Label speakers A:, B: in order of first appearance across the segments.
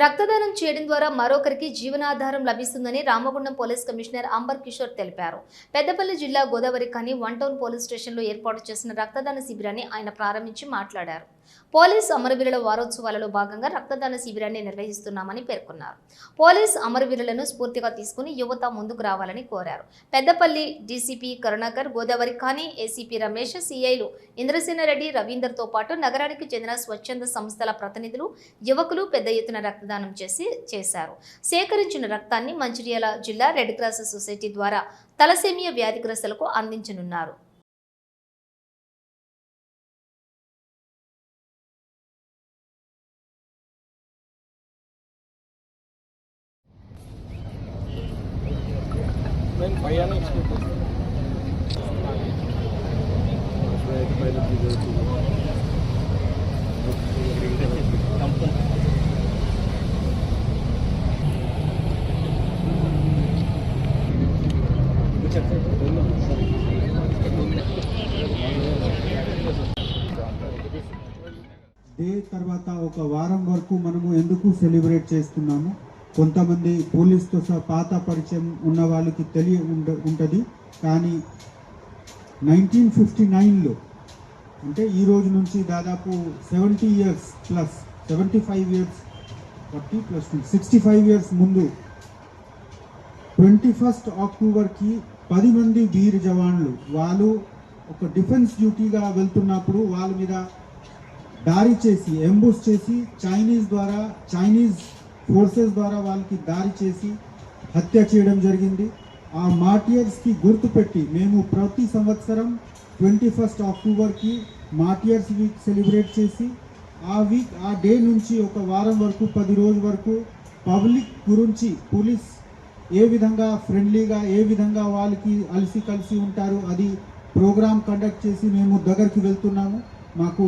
A: రక్తదానం చేయడం ద్వారా మరొకరికి జీవనాధారం లభిస్తుందని రామగుండం పోలీస్ కమిషనర్ అంబర్ కిషోర్ తెలిపారు. పెద్దపల్లి జిల్లా గోదావరి కానీ వన్ టౌన్ పోలీస్ స్టేషన్లో ఏర్పాటు చేసిన రక్తదాన శిబిరాన్ని ఆయన ప్రారంభించి మాట్లాడారు. పోలీస్ అమరవీరుల వారోత్సవాలలో భాగంగా రక్తదాన శిబిరాన్ని నిర్వహిస్తున్నామని పేర్కొన్నారు. పోలీస్ అమరవీరులను స్ఫూర్తిగా తీసుకుని యువత ముందుకు రావాలని కోరారు. పెద్దపల్లి డీసీపీ కరుణాకర్ గోదావరి ఖాని ఏసీపీ రమేష్ సిఐలు ఇంద్రసేనారెడ్డి రవీందర్తో పాటు నగరానికి చెందిన స్వచ్ఛంద సంస్థల ప్రతినిధులు యువకులు పెద్ద ఎత్తున రక్తదానం చేసి చేశారు. సేకరించిన రక్తాన్ని మంచిర్యాల జిల్లా రెడ్ క్రాస్ సొసైటీ ద్వారా తలసేమియా వ్యాధిగ్రస్తులకు అందించనున్నారు.
B: నేను ఎక్స్పెక్ట్
C: డే తర్వాత ఒక వారం వరకు మనము ఎందుకు సెలబ్రేట్ చేస్తున్నాము? కొంతమంది పోలీస్తో సహా పాత పరిచయం ఉన్న వాళ్ళకి తెలియ ఉండ ఉంటుంది. కానీ నైన్టీన్ ఫిఫ్టీ నైన్లో అంటే ఈ రోజు నుంచి దాదాపు seventy years plus seventy five years forty plus sixty five years ముందు ట్వంటీ ఫస్ట్ అక్టోబర్కి పది మంది వీర్ జవాన్లు వాళ్ళు ఒక డిఫెన్స్ డ్యూటీగా వెళ్తున్నప్పుడు వాళ్ళ మీద దారి చేసి ఎంబూస్ చేసి చైనీస్ ద్వారా చైనీస్ ఫోర్సెస్ ద్వారా వాళ్ళకి దారి చేసి హత్య చేయడం జరిగింది. ఆ మార్టియర్స్కి గుర్తుపెట్టి మేము ప్రతి సంవత్సరం ట్వంటీ ఫస్ట్ అక్టోబర్కి మార్టియర్స్ వీక్ సెలబ్రేట్ చేసి ఆ వీక్ ఆ డే నుంచి ఒక వారం వరకు పది రోజుల వరకు పబ్లిక్ గురించి పోలీస్ ఏ విధంగా ఫ్రెండ్లీగా ఏ విధంగా వాళ్ళకి అలసి కలిసి ఉంటారు అది ప్రోగ్రామ్ కండక్ట్ చేసి మేము దగ్గరికి వెళ్తున్నాము. మాకు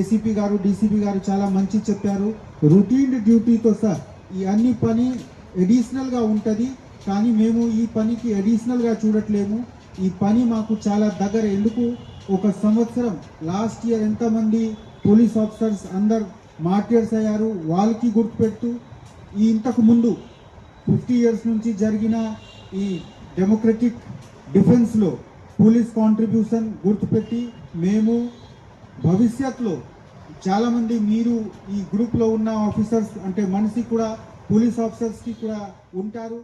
C: ఏసీపీ గారు డీసీపీ గారు చాలా మంచి చెప్పారు. రొటీన్ డ్యూటీతో సార్ ఈ అన్ని పని అడిషనల్గా ఉంటుంది కానీ మేము ఈ పనికి అడిషనల్గా చూడట్లేము. ఈ పని మాకు చాలా దగ్గర ఎందుకు? ఒక సంవత్సరం లాస్ట్ ఇయర్ ఎంతమంది పోలీస్ ఆఫీసర్స్ అందరు మార్టియర్స్ అయ్యారు వాళ్ళకి గుర్తుపెడుతూ ఈ ఇంతకు ముందు ఫిఫ్టీ ఇయర్స్ నుంచి జరిగిన ఈ డెమోక్రటిక్ డిఫెన్స్లో పోలీస్ కాంట్రిబ్యూషన్ గుర్తుపెట్టి మేము భవిష్యత్తులో చాలామంది మీరు ఈ గ్రూప్లో ఉన్న ఆఫీసర్స్ అంటే మనిషి కూడా పోలీస్ ఆఫీసర్స్కి కూడా ఉంటారు.